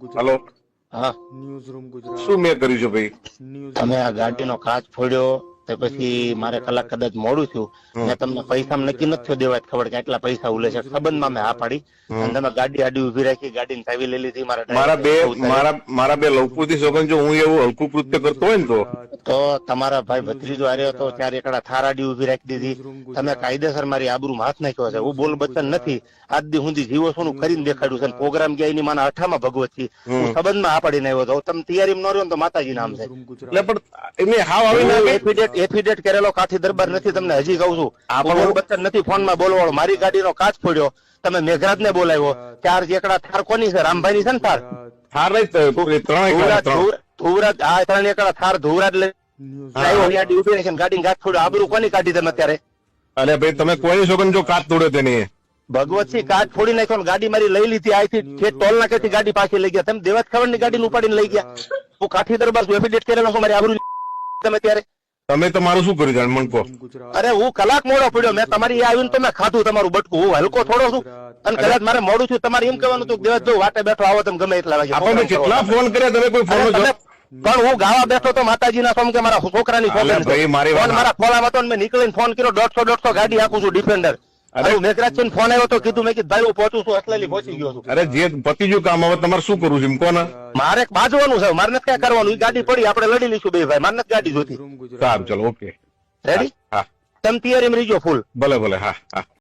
Hello. હા. Newsroom Gujarat. શું મેં કર્યું છે ભાઈ? તમે આ ગાડીનો કાચ ફોડ્યો તે પછી મારે કલાક કદાચ મોડું થયું. મેં તમને પૈસા નક્કી નથી થયો દેવા ખબર કે આટલા પૈસા ઉલે છે. સંબંધમાં મેં હા પાડી. અને તમે ગાડી આડી ઊભી રાખી ગાડીની ચાવી લઈ લીધી મારા મારા બે મારા મારા બે લવપુરથી સોગન જો હું એવું હલકું કૃત્ય કરતો હોય ને તો તો તમારા ભાઈ ભત્રીજો આવ્યો હતો ત્યારે એકડા થારાડી ઊભી રાખી દીધી. તમે કાયદેસર મારી આબરૂ હાથ નાખ્યો છે. હું બોલ બચન નથી. આજ દી સુધી જીવો છું કરીને દેખાડ્યું છે પ્રોગ્રામ ગયા એની માના અઠામાં ભગવત છે હું સંબંધમાં આ પાડીને આવ્યો હતો તમે તૈયારી ન રહ્યો તો માતાજી નામ છે. એટલે પણ એમને હાવ આવી એફિડેટ એફિડેટ કરેલો કાઠી દરબાર નથી તમને હજી કહું છું. આ હું- બચ્ચન નથી ફોનમાં બોલવાળો. મારી ગાડીનો કાચ ફોડ્યો. તમે મેઘરાજ ને બોલાવ્યો. ચાર એકડા થાર કોની છે? રામભાઈ ની છે ને થાર? થાર નહીં ધુવરાજ આ ત્રણ એકડા થાર ધુવરાજ લઈ આબરૂ કોની કાઢી તમે અત્યારે? અરે ભાઈ તમે કોઈની સોગન જો કાચ તોડ્યો તેની. ભગવતસિંહ કાચ ફોડી નાખ્યો ગાડી મારી લઈ લીધી આથી ઠેઠ ટોલ નાકેથી ગાડી પાછી લઈ ગયા. તમે દેવત ખબરની ગાડીને ઉપાડીને લઈ ગયા. હું. કાઠી દરબાર એફિડેટ કરેલો છું મારી આબરૂ તમે ત્યારે? તમે તો મારું શું કર્યું જાણ મન કહો. અરે હું કલાક મોડો પડ્યો. મેં તમારી આવીને તો મેં ખાધું તમારું બટકું. હું હલકો થોડો છું. અને કદાચ મારે મોડું છું તમારે એમ કહેવાનું હતું કે દેવત જો વાટે બેઠો આવો તમે ગમે એટલા વાગે આપણે કેટલા ફોન કર્યા તમે કોઈ ફોન પણ હું ગાવા બેઠો તો માતાજીના સોમ કે મારા છોકરાની અલે ભાઈ, મારી ફોન મારા ખોલામાં હતો ને મેં નીકળીને ફોન કર્યો દોઢસો દોઢસો ગાડી આપું છું ડિફેન્ડર અરે- અરે મેઘરાજ ફોન આવ્યો તો કીધું મેં કીધું ભાઈ હું પહોંચું છું અસલેલી પહોંચી ગયો છું. અરે જે પતિજુ કામ હવે તમારે શું કરવું છે કોને? મારે બાજવાનું છે મારે નથી કરવાનું ગાડી પડી આપણે લડી લઈશું બે ભાઈ મારે નથી ગાડી જોતી સારું ચલો ઓકે. રેડી હા તમે તૈયારી રહીજો ફૂલ ભલે ભલે હા હા.